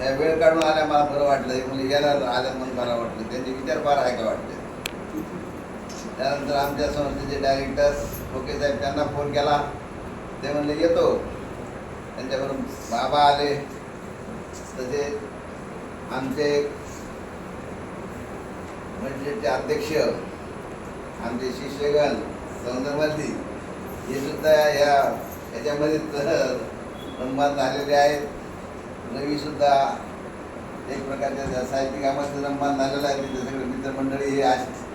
वेळ काढून आल्या मला बरं वाटलं. म्हणजे याला आल्या म्हणून बरं वाटलं. त्यांचे विचार फार आहे का वाटते त्यानंतर आमच्या संस्थेचे डायरेक्टर ओके साहेब त्यांना फोन केला. ते म्हणले येतो. त्यांच्याकडून बाबा आले. तसेच आमचे मंडळीचे अध्यक्ष आमचे शिष्यगण सौंदरमल्ली हे सुद्धा या याच्यामध्ये रममान झालेले आहेत. रवीसुद्धा एक प्रकारच्या साहित्यिक कामाचं रममान झालेलं आहे तिथे सगळे मित्रमंडळी हे असे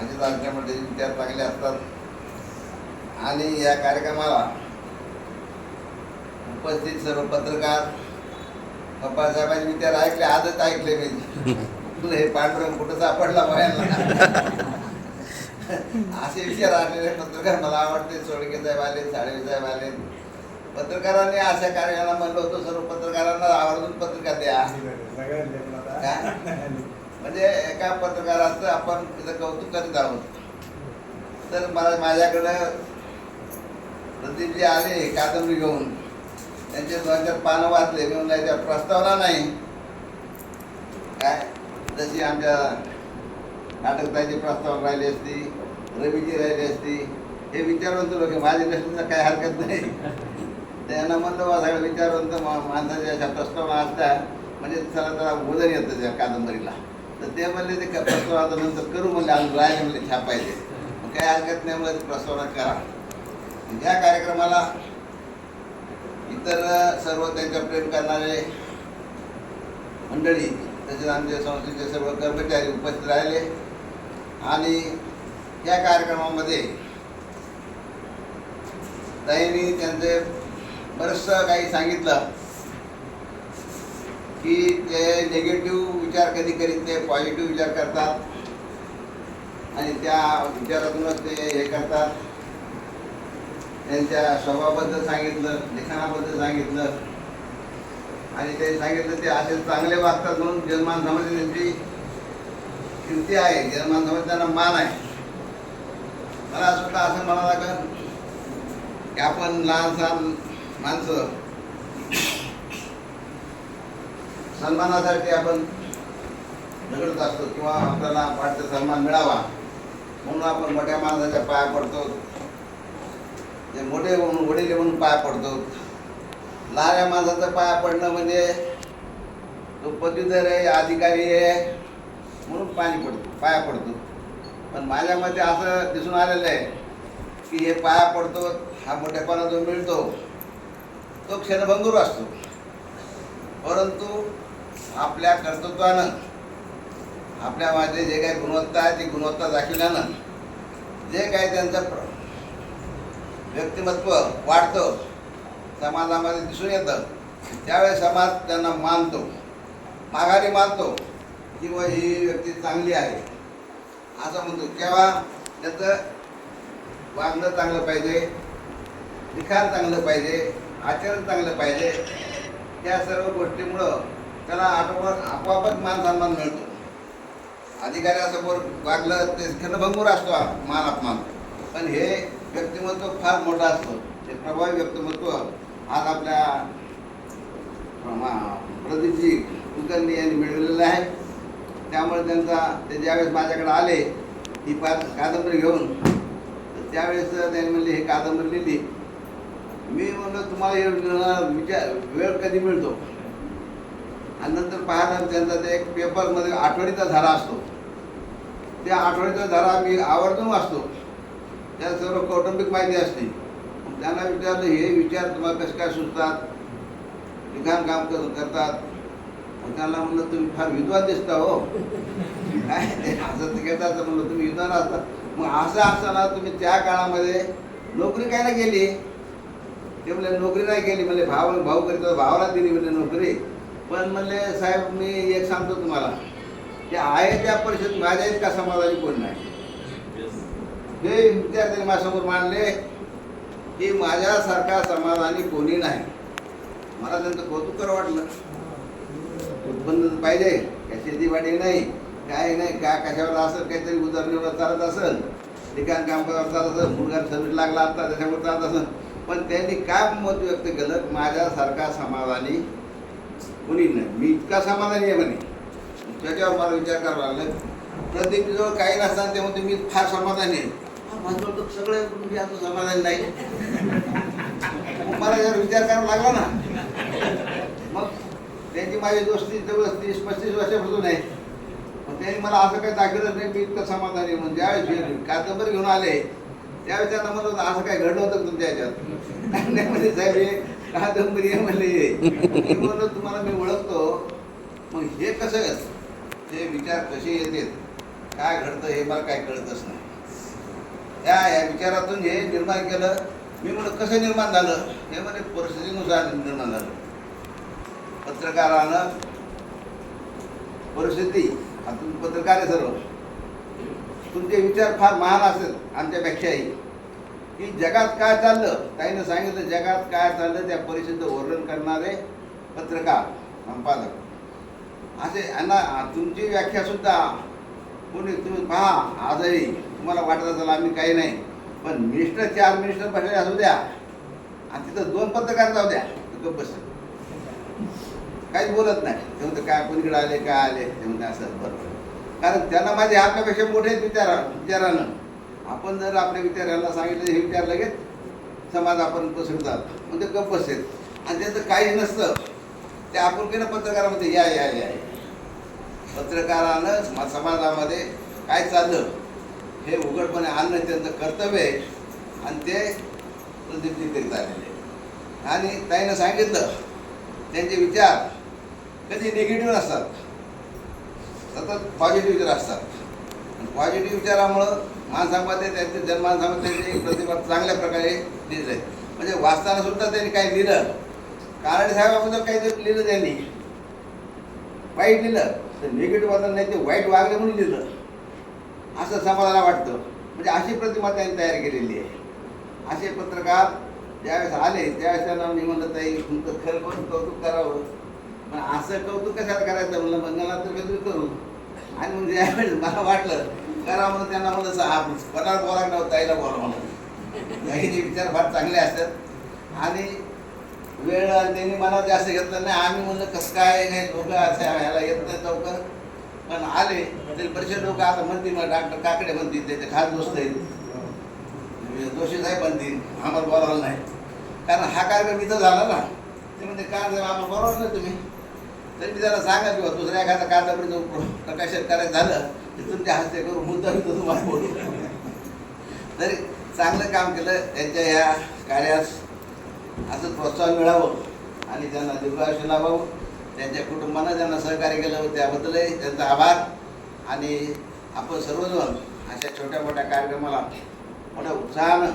असेच आमच्या मंडळी विचार चांगले असतात. आणि या कार्यक्रमाला उपस्थित सर्व पत्रकार पप्पासाहेबांचे विचार ऐकले आजच ऐकले मी. तुला हे पांडुरंग कुठं सापडला बाहेर असे विचार आलेले पत्रकार मला आवडते. सोडके साहेब आले साळवे साहेब आले. पत्रकारांनी अशा कार्याला म्हणलं होतं सर्व पत्रकारांना आवर्जून पत्रिका द्या. म्हणजे एका पत्रकाराचं आपण तिथं कौतुक करीत आहोत. तर मला माझ्याकडं प्रदीपजी आले कादंबरी घेऊन. त्यांचे दोन चार पानं वाचले घेऊन म्हणलं त्या प्रस्तावना नाही. काय? जशी आमच्या नाटकताची प्रस्तावना राहिली असती रवीची राहिली असती हे विचारून तुला की माझ्या नसण्याचा काही हरकत नाही. त्यांना म्हणलं बा सगळं विचारवंत तर माणसाच्या अशा प्रस्तावना असतात म्हणजे चला त्याला वजन येतं त्या कादंबरीला. तर ते म्हणले ते का प्रस्तावना आता नंतर करू म्हणले आज राहिले म्हणले छापायचे. मग काही हरकत नाही म्हणलं प्रस्तावना करा. या कार्यक्रमाला इतर सर्व त्यांच्या प्रेम करणारे मंडळी तसेच आमच्या संस्थेचे सर्व कर्मचारी उपस्थित राहिले. आणि या कार्यक्रमामध्ये ताईंनी त्यांचे बरंचसं काही सांगितलं की ते निगेटिव्ह विचार कधी करीत ते पॉझिटिव्ह विचार करतात. आणि त्या विचारातूनच ते हे करतात. त्यांच्या स्वभावाबद्दल सांगितलं लिखाणाबद्दल सांगितलं. आणि ते सांगितलं ते असे चांगले वागतात म्हणून जन्मान समाज त्यांची कीर्ती आहे. जन्मान समाज त्यांना मान आहे. मला सुद्धा असं म्हणावं लागेल की आपण लहान सहान माणसं. सन्मानासाठी आपण झगडत असतो किंवा आपल्याला वाटतं सन्मान मिळावा. म्हणून आपण मोठ्या माणसाच्या पाया पडतो. ते मोठे म्हणून वडील म्हणून पाया पडतो. लहान्या माणसाचं पाया पडणं म्हणजे तो पदवीधर आहे अधिकारी आहे म्हणून पाणी पडतो पाया पडतो. पण माझ्या मते असं दिसून आलेलं आहे की हे पाया पडतो हा मोठेपणा जो मिळतो तो क्षणभंगूर असतो. परंतु आपल्या कर्तृत्वानं आपल्या माझे जे काही गुणवत्ता आहे ती गुणवत्ता दाखविल्यानं जे काही त्यांचं प्र- व्यक्तिमत्व वाढतं समाजामध्ये दिसून येतं त्यावेळेस समाज त्यांना मानतो. माघारी मानतो किंवा ही व्यक्ती चांगली आहे. असं म्हणतो. केव्हा त्याचं वागणं चांगलं पाहिजे लिखाण चांगलं पाहिजे आचरण चांगलं पाहिजे. या सर्व गोष्टीमुळं त्याला आटोपात आपोआपच मान सन्मान मिळतो. अधिकाऱ्यासमोर वागलं ते क्षणभंगूर असतो मान अपमान. पण हे व्यक्तिमत्व फार मोठं असतं. ते प्रभावी व्यक्तिमत्व आज आपल्या मा- प्रदीपजी कुलकर्णी यांनी मिळवलेलं आहे. त्यामुळे त्यांचा ते ज्यावेळेस माझ्याकडे आले ही पा कादंबरी घेऊन तर त्यावेळेस त्यांनी म्हणले हे कादंबरी लिहिली. तुम्हाला म्हणजे विचार वेळ कधी मिळतो? आणि नंतर पाहता त्यांचा ते एक पेपरमध्ये आठवडीचा धारा असतो. त्या आठवडीचा धारा मी आवर्जून वाचतो. त्यात सर्व कौटुंबिक माहिती असते. त्यांना विचारलं हे विचार तुम्हाला कसे काय सुचतात? लिखाण काम कर करतात. मग त्यांना म्हणलं तुम्ही फार विद्वान दिसता हो. काय असं ते घेतात तर म्हणलं तुम्ही विद्वान असता. मग असं असताना तुम्ही त्या काळामध्ये नोकरी काय गेली? ते म्हणले नोकरी नाही केली. म्हणजे भाव भाऊ करीत भावाला दिली म्हणजे नोकरी. पण म्हणले साहेब मी एक सांगतो तुम्हाला. ते आहे त्या परिषद माझ्या इतका समाजाची कोण नाही. हे विद्यार्थ्यांनी माझ्यासमोर मांडले की माझ्यासारखा समाजाने कोणी नाही. मला त्यांचं कौतुक करावं वाटलं. उत्पन्न पाहिजे. काय शेतीवाडी नाही काय नाही का कशावर असेल काहीतरी उदरनिर्वाह चालत असेल. ठिकाण काम करत चालत असेल मुलगा सर्विस लागला असता त्याच्यावर चालत असेल. पण त्यांनी काय मत व्यक्त केलं? माझ्यासारखा समाधानी कुणी नाही. मी इतका समाधानी आहे म्हणे. त्याच्यावर मला विचार करावा लागला. प्रदीपजवळ काही नसताना ते म्हणते मी फार समाधानी आहे. हा, तर सगळे मी आता समाधान नाही. मला जर विचार करावा लागला ना मग त्यांची माझी दोस्ती जवळ तीस पस्तीस वर्षापासून आहे. मग त्यांनी मला असं काही दाखवलं नाही मी इतकं समाधानी आहे. म्हणजे, कादंबरी घेऊन आले. त्यावेळेस त्यांना म्हणत होता असं काय घडलं होतं तुमच्या ह्याच्यात म्हणजे साहेब हे कादंबरी म्हणले हे. तुम्हाला मी ओळखतो. मग हे कसं ते विचार कसे येतात काय घडतं हे मला काय कळतच नाही. त्या या विचारातून हे निर्माण केलं. मी म्हणलं कसं निर्माण झालं? हे म्हणजे परिस्थितीनुसार निर्माण झालं. पत्रकारानं परिस्थिती आता पत्रकार आहे सर्व. तुमचे विचार फार महान असेल आमच्यापेक्षाही. की जगात काय चाललं? ताईनं सांगितलं जगात काय चाललं त्या परिषदेचं वर्णन करणारे पत्रकार संपादक. असे यांना तुमची व्याख्यासुद्धा कोणी तुम्ही पहा आजही तुम्हाला वाटत असेल आम्ही काही नाही. पण मिनिस्टर चार मिनिस्टर बसले असू द्या आणि तिथं दोन पत्रकार जाऊ द्या तर गप्प काहीच बोलत नाही. ते म्हणते काय कोणीकडे आले काय आले? ते म्हणते असं बरोबर कारण त्यांना माझे आपल्यापेक्षा मोठे आहेत विचारा विचारानं. आपण जर आपल्या विचारांना सांगितलं हे विचार लगेच समाज आपण पसरतात म्हणजे ते गप्प बसतात आणि त्याचं काही नसतं. ते आपुलकीनं पत्रकारामध्ये या या या. पत्रकारानं समाजामध्ये काय चाललं हे उघडपणे आणणं त्यांचं कर्तव्य आहे. आणि ते प्रदीप्ती करीत आलेले आहे. आणि ताईनं सांगितलं त्यांचे विचार कधी निगेटिव्ह नसतात. सतत पॉझिटिव्ह विचार असतात. पॉझिटिव्ह विचारामुळं माणसामध्ये त्यांचे जनमानसामध्ये त्यांची प्रतिभा चांगल्या प्रकारे लिहिलं जाईल म्हणजे वाचताना सुद्धा त्यांनी काही लिहिलं. कारण साहेबाबद्दल काहीतरी लिहिलं त्यांनी वाईट लिहिलं तर निगेटिव्ह वाचन नाही ते वाईट वागले म्हणून लिहिलं. असं समाजाला वाटतं. म्हणजे अशी प्रतिमा त्यांनी तयार केलेली आहे. असे पत्रकार ज्यावेळेस आले त्यावेळेस त्यांना मी ताई तुमचं खरं पण कौतुक करावं. पण असं कौतुक कशाला करायचं? म्हणलं मंगला तर काहीतरी करू. आणि मग ज्यावेळेस मला वाटलं करा म्हणून त्यांना म्हणलं हा पदार्थ बोला नव्हतं ताईला बोला म्हणून. ताईचे विचार फार चांगले असतात. आणि वेळ त्यांनी मला जास्त घेतलं नाही आम्ही म्हणलं कसं काय नाही लोक असं ह्याला येत नाही लवकर? पण आले. तरी बरेचसे लोक आता म्हणतील मला डॉक्टर काकडे म्हणतील त्याचे खास दोस्त आहेत. म्हणजे जोशी साहेब म्हणतील आम्हाला बोलावलं नाही. कारण हा कार्यक्रम इथं झाला ना. ते म्हणते काय साहेब आम्हाला बरोबर नाही तुम्ही? तरी मी त्याला सांगा किंवा दुसऱ्या एखादा कादंबरीचं प्रकाशन करायचं झालं तर तुमच्या हस्ते करून मुद्दा मी तुम्हाला बोलू तरी चांगलं काम केलं त्यांच्या ह्या कार्यास असं प्रोत्साहन मिळावं आणि त्यांना दीर्घायुष्य लाभावं. त्यांच्या कुटुंबानं त्यांना सहकार्य केलं त्याबद्दलही त्यांचा आभार. आणि आपण सर्वजण अशा छोट्या मोठ्या कार्यक्रमाला मोठ्या उत्साहानं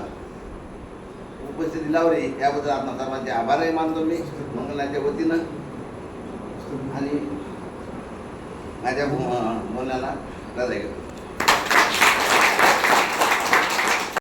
उपस्थिती लावली याबद्दल आपण सर्वांचे आभारही मानतो मी. मंगलांच्या वतीनं. आणि माझ्या बोलण्याला रजा घेतो